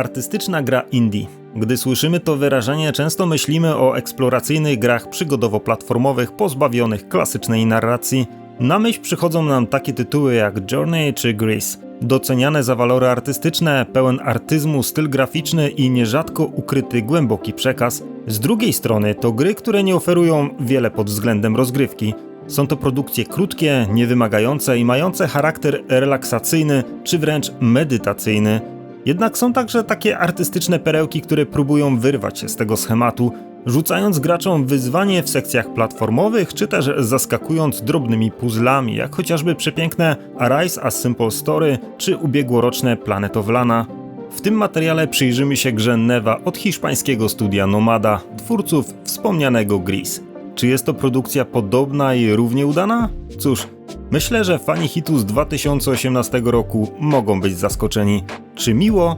Artystyczna gra indie. Gdy słyszymy to wyrażenie, często myślimy o eksploracyjnych grach przygodowo-platformowych pozbawionych klasycznej narracji. Na myśl przychodzą nam takie tytuły jak Journey czy Grease. Doceniane za walory artystyczne, pełen artyzmu, styl graficzny i nierzadko ukryty głęboki przekaz. Z drugiej strony to gry, które nie oferują wiele pod względem rozgrywki. Są to produkcje krótkie, niewymagające i mające charakter relaksacyjny czy wręcz medytacyjny. Jednak są także takie artystyczne perełki, które próbują wyrwać się z tego schematu, rzucając graczom wyzwanie w sekcjach platformowych, czy też zaskakując drobnymi puzzlami, jak chociażby przepiękne Arise a Simple Story, czy ubiegłoroczne Planet of Lana. W tym materiale przyjrzymy się grze Neva od hiszpańskiego studia Nomada, twórców wspomnianego Gris. Czy jest to produkcja podobna i równie udana? Cóż, myślę, że fani hitu z 2018 roku mogą być zaskoczeni. Czy miło?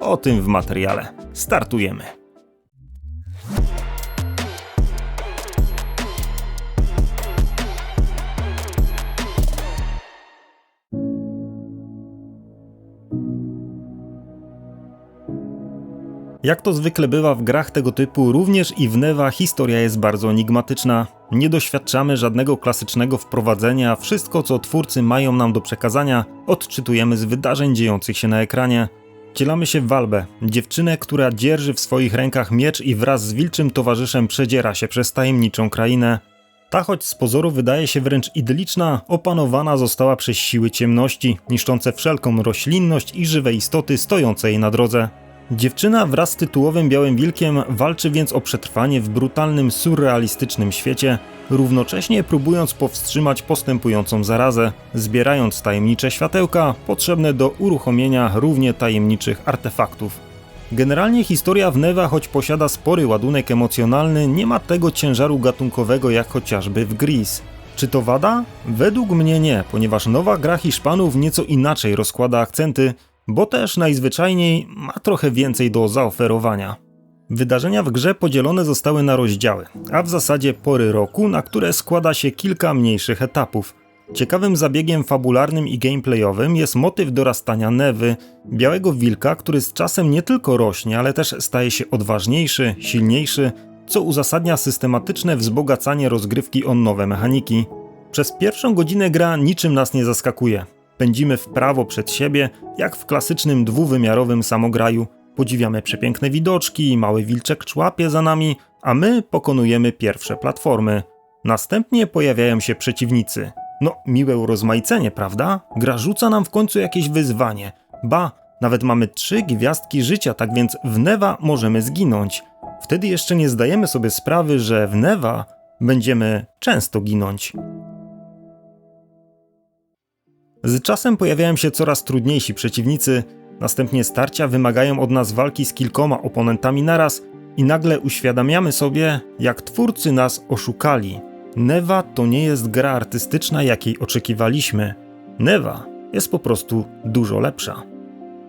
O tym w materiale. Startujemy. Jak to zwykle bywa w grach tego typu, również i w Neva historia jest bardzo enigmatyczna. Nie doświadczamy żadnego klasycznego wprowadzenia, wszystko co twórcy mają nam do przekazania odczytujemy z wydarzeń dziejących się na ekranie. Cielamy się w Walbę, dziewczynę, która dzierży w swoich rękach miecz i wraz z wilczym towarzyszem przedziera się przez tajemniczą krainę. Ta, choć z pozoru wydaje się wręcz idylliczna, opanowana została przez siły ciemności, niszczące wszelką roślinność i żywe istoty stojące jej na drodze. Dziewczyna wraz z tytułowym Białym Wilkiem walczy więc o przetrwanie w brutalnym, surrealistycznym świecie, równocześnie próbując powstrzymać postępującą zarazę, zbierając tajemnicze światełka potrzebne do uruchomienia równie tajemniczych artefaktów. Generalnie historia w Neva, choć posiada spory ładunek emocjonalny, nie ma tego ciężaru gatunkowego jak chociażby w Gris. Czy to wada? Według mnie nie, ponieważ nowa gra Hiszpanów nieco inaczej rozkłada akcenty, bo też najzwyczajniej ma trochę więcej do zaoferowania. Wydarzenia w grze podzielone zostały na rozdziały, a w zasadzie pory roku, na które składa się kilka mniejszych etapów. Ciekawym zabiegiem fabularnym i gameplayowym jest motyw dorastania Newy, białego wilka, który z czasem nie tylko rośnie, ale też staje się odważniejszy, silniejszy, co uzasadnia systematyczne wzbogacanie rozgrywki o nowe mechaniki. Przez pierwszą godzinę gra niczym nas nie zaskakuje. Pędzimy w prawo przed siebie, jak w klasycznym dwuwymiarowym samograju. Podziwiamy przepiękne widoczki, mały wilczek człapie za nami, a my pokonujemy pierwsze platformy. Następnie pojawiają się przeciwnicy. No, miłe urozmaicenie, prawda? Gra rzuca nam w końcu jakieś wyzwanie. Ba, nawet mamy trzy gwiazdki życia, tak więc w Newa możemy zginąć. Wtedy jeszcze nie zdajemy sobie sprawy, że w Newa będziemy często ginąć. Z czasem pojawiają się coraz trudniejsi przeciwnicy, następnie starcia wymagają od nas walki z kilkoma oponentami naraz i nagle uświadamiamy sobie, jak twórcy nas oszukali. Neva to nie jest gra artystyczna, jakiej oczekiwaliśmy. Neva jest po prostu dużo lepsza.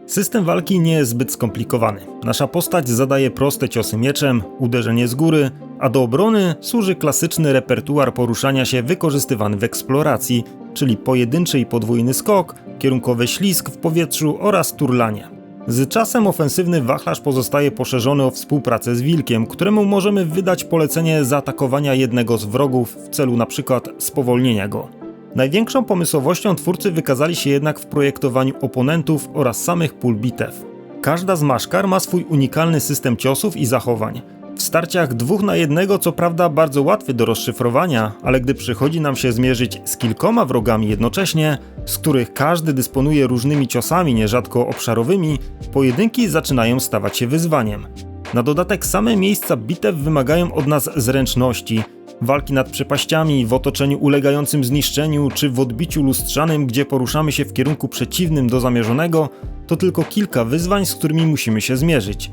System walki nie jest zbyt skomplikowany. Nasza postać zadaje proste ciosy mieczem, uderzenie z góry, a do obrony służy klasyczny repertuar poruszania się wykorzystywany w eksploracji, czyli pojedynczy i podwójny skok, kierunkowy ślizg w powietrzu oraz turlanie. Z czasem ofensywny wachlarz pozostaje poszerzony o współpracę z wilkiem, któremu możemy wydać polecenie zaatakowania jednego z wrogów w celu np. spowolnienia go. Największą pomysłowością twórcy wykazali się jednak w projektowaniu oponentów oraz samych pól bitew. Każda z maszkar ma swój unikalny system ciosów i zachowań. W starciach dwóch na jednego co prawda bardzo łatwy do rozszyfrowania, ale gdy przychodzi nam się zmierzyć z kilkoma wrogami jednocześnie, z których każdy dysponuje różnymi ciosami, nierzadko obszarowymi, pojedynki zaczynają stawać się wyzwaniem. Na dodatek same miejsca bitew wymagają od nas zręczności, walki nad przepaściami, w otoczeniu ulegającym zniszczeniu czy w odbiciu lustrzanym, gdzie poruszamy się w kierunku przeciwnym do zamierzonego, to tylko kilka wyzwań, z którymi musimy się zmierzyć.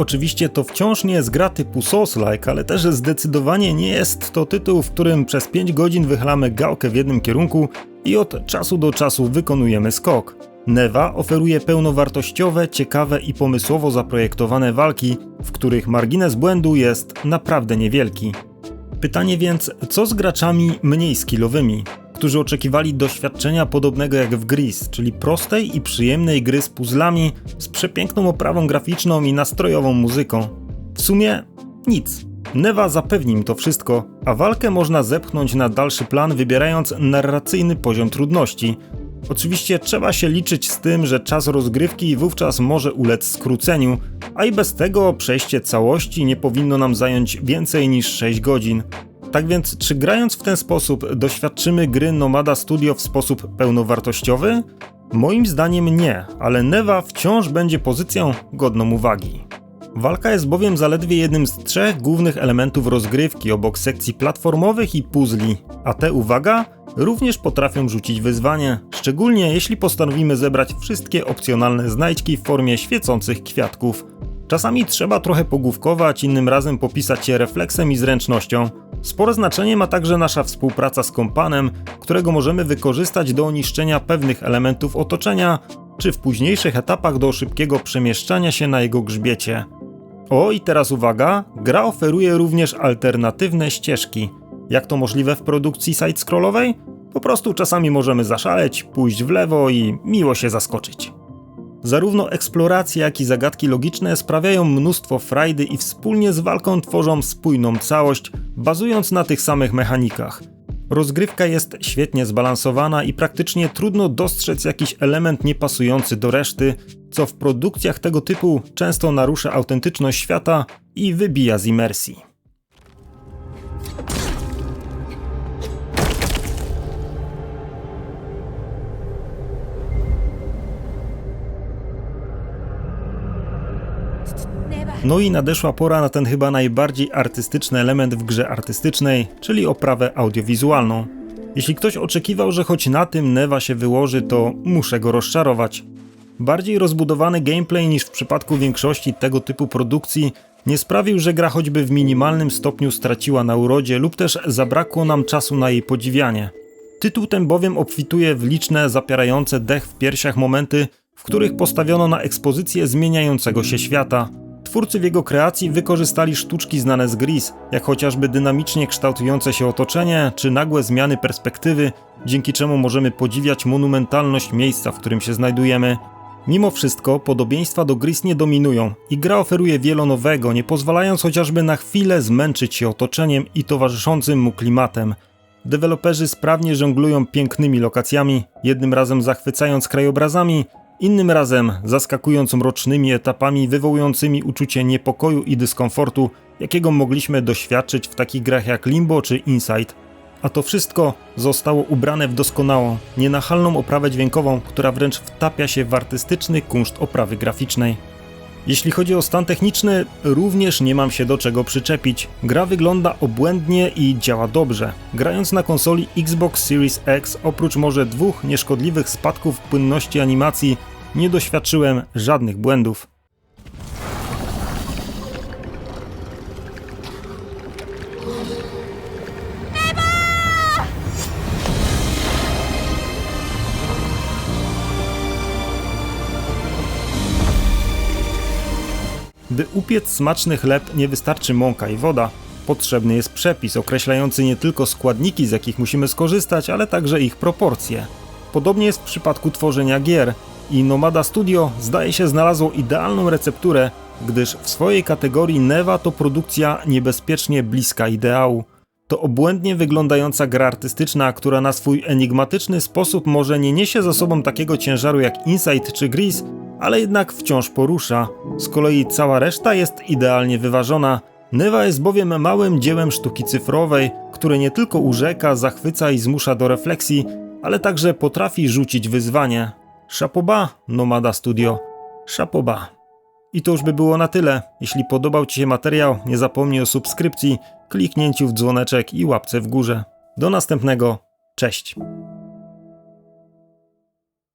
Oczywiście to wciąż nie jest gra typu Souls-like, ale też zdecydowanie nie jest to tytuł, w którym przez 5 godzin wychylamy gałkę w jednym kierunku i od czasu do czasu wykonujemy skok. Neva oferuje pełnowartościowe, ciekawe i pomysłowo zaprojektowane walki, w których margines błędu jest naprawdę niewielki. Pytanie więc, co z graczami mniej skillowymi, którzy oczekiwali doświadczenia podobnego jak w Gris, czyli prostej i przyjemnej gry z puzzlami, z przepiękną oprawą graficzną i nastrojową muzyką. W sumie nic. Neva zapewni im to wszystko, a walkę można zepchnąć na dalszy plan, wybierając narracyjny poziom trudności. Oczywiście trzeba się liczyć z tym, że czas rozgrywki wówczas może ulec skróceniu, a i bez tego przejście całości nie powinno nam zająć więcej niż 6 godzin. Tak więc, czy grając w ten sposób doświadczymy gry Nomada Studio w sposób pełnowartościowy? Moim zdaniem nie, ale Neva wciąż będzie pozycją godną uwagi. Walka jest bowiem zaledwie jednym z trzech głównych elementów rozgrywki obok sekcji platformowych i puzli, a te, uwaga, również potrafią rzucić wyzwanie, szczególnie jeśli postanowimy zebrać wszystkie opcjonalne znajdźki w formie świecących kwiatków. Czasami trzeba trochę pogłówkować, innym razem popisać je refleksem i zręcznością. Spore znaczenie ma także nasza współpraca z kompanem, którego możemy wykorzystać do niszczenia pewnych elementów otoczenia, czy w późniejszych etapach do szybkiego przemieszczania się na jego grzbiecie. O, i teraz uwaga, gra oferuje również alternatywne ścieżki. Jak to możliwe w produkcji side-scrollowej? Po prostu czasami możemy zaszaleć, pójść w lewo i miło się zaskoczyć. Zarówno eksploracje, jak i zagadki logiczne sprawiają mnóstwo frajdy i wspólnie z walką tworzą spójną całość, bazując na tych samych mechanikach. Rozgrywka jest świetnie zbalansowana i praktycznie trudno dostrzec jakiś element niepasujący do reszty, co w produkcjach tego typu często narusza autentyczność świata i wybija z imersji. No i nadeszła pora na ten chyba najbardziej artystyczny element w grze artystycznej, czyli oprawę audiowizualną. Jeśli ktoś oczekiwał, że choć na tym Neva się wyłoży, to muszę go rozczarować. Bardziej rozbudowany gameplay niż w przypadku większości tego typu produkcji nie sprawił, że gra choćby w minimalnym stopniu straciła na urodzie lub też zabrakło nam czasu na jej podziwianie. Tytuł ten bowiem obfituje w liczne, zapierające dech w piersiach momenty, w których postawiono na ekspozycję zmieniającego się świata – Twórcy w jego kreacji wykorzystali sztuczki znane z Gris, jak chociażby dynamicznie kształtujące się otoczenie, czy nagłe zmiany perspektywy, dzięki czemu możemy podziwiać monumentalność miejsca, w którym się znajdujemy. Mimo wszystko podobieństwa do Gris nie dominują i gra oferuje wiele nowego, nie pozwalając chociażby na chwilę zmęczyć się otoczeniem i towarzyszącym mu klimatem. Deweloperzy sprawnie żonglują pięknymi lokacjami, jednym razem zachwycając krajobrazami, Innym razem zaskakując mrocznymi etapami wywołującymi uczucie niepokoju i dyskomfortu, jakiego mogliśmy doświadczyć w takich grach jak Limbo czy Inside. A to wszystko zostało ubrane w doskonałą, nienachalną oprawę dźwiękową, która wręcz wtapia się w artystyczny kunszt oprawy graficznej. Jeśli chodzi o stan techniczny, również nie mam się do czego przyczepić. Gra wygląda obłędnie i działa dobrze. Grając na konsoli Xbox Series X, oprócz może dwóch nieszkodliwych spadków płynności animacji, nie doświadczyłem żadnych błędów. By upiec smaczny chleb nie wystarczy mąka i woda. Potrzebny jest przepis określający nie tylko składniki, z jakich musimy skorzystać, ale także ich proporcje. Podobnie jest w przypadku tworzenia gier i Nomada Studio zdaje się znalazło idealną recepturę, gdyż w swojej kategorii Neva to produkcja niebezpiecznie bliska ideału. To obłędnie wyglądająca gra artystyczna, która na swój enigmatyczny sposób może nie niesie za sobą takiego ciężaru jak Insight czy Gris, ale jednak wciąż porusza. Z kolei cała reszta jest idealnie wyważona. Neva jest bowiem małym dziełem sztuki cyfrowej, które nie tylko urzeka, zachwyca i zmusza do refleksji, ale także potrafi rzucić wyzwanie. Szapoba, Nomada Studio. Szapoba. I to już by było na tyle. Jeśli podobał Ci się materiał, nie zapomnij o subskrypcji, kliknięciu w dzwoneczek i łapce w górze. Do następnego. Cześć.